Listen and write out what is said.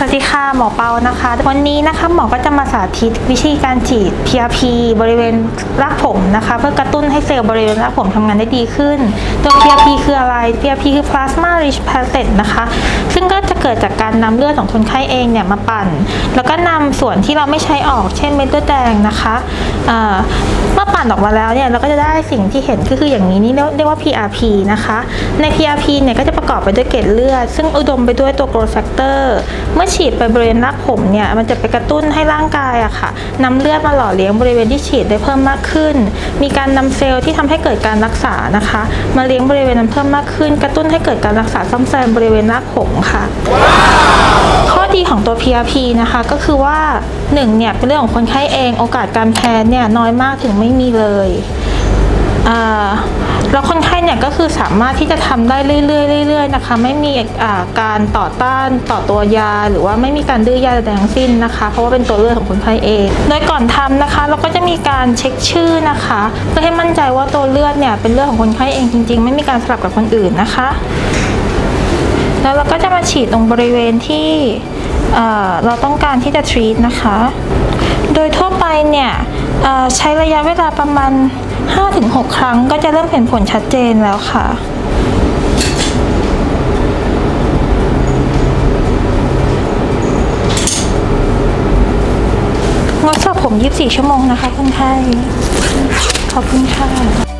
สวัสดีค่ะ หมอเปานะคะ วันนี้นะคะหมอก็จะมาสาธิตวิธีการฉีด PRP บริเวณรากผมนะคะ เพื่อกระตุ้นให้เซลล์บริเวณรากผมทำงานได้ดีขึ้น ตัว PRP คืออะไร PRP คือ plasma rich platelet นะคะ ซึ่งก็จะเกิดจากการนำเลือดของคนไข้เองเนี่ยมาปั่น แล้วก็นำส่วนที่เราไม่ใช้ออก เช่นเม็ดเลือดแดงนะคะเมื่อปั่นออกมาแล้วเนี่ยเราก็จะได้สิ่งที่เห็นก็คืออย่างนี้นี่เรียกว่า PRP นะคะ ใน PRP เนี่ยก็จะประกอบไปด้วยเกล็ดเลือด ซึ่งอุดมไปด้วยตัว growth factor เมื่อฉีดไปบริเวณรากผมเนี่ยมันจะไปกระตุ้นให้ร่างกายอะค่ะนำเลือดมาหล่อเลี้ยงบริเวณที่ฉีดได้เพิ่มมากขึ้น มีการนำเซลล์ที่ทำให้เกิดการรักษานะคะ มาเลี้ยงบริเวณนั้นเพิ่มมากขึ้น กระตุ้นให้เกิดการรักษาซ่อมแซมบริเวณรากผมค่ะ ข้อดีของตัว PRP นะคะก็คือว่า1เนี่ยเป็นเรื่องของคนไข้เองโอกาสการแพ้เนี่ยน้อยมากถึงไม่มีเลย แล้วคนไข้เนี่ยก็คือสามารถที่จะทำได้เรื่อยๆเรื่อยๆนะคะ ไม่มีอาการต่อต้านต่อตัวยา หรือว่าไม่มีการดื้อยาใดทั้งสิ้นนะคะ เพราะว่าเป็นตัวเลือกของคนไข้เอง โดยก่อนทำนะคะ เราก็จะมีการเช็คชื่อนะคะเพื่อให้มั่นใจว่าตัวเลือดเนี่ยเป็นเลือดของคนไข้เองจริง ๆ ไม่มีการสลับกับคนอื่นนะคะ แล้วเราก็จะมาฉีดตรงบริเวณที่ เเราต้องการที่จะ treat นะคะ โดยทั่วไปเนี่ยใช้ระยะเวลาประมาณ 5-6 ครั้งก็จะเริ่มเห็นผลชัดเจนแล้วค่ะงดสระผม 24 ชั่วโมงนะคะคนไข้ขอบคุณค่ะ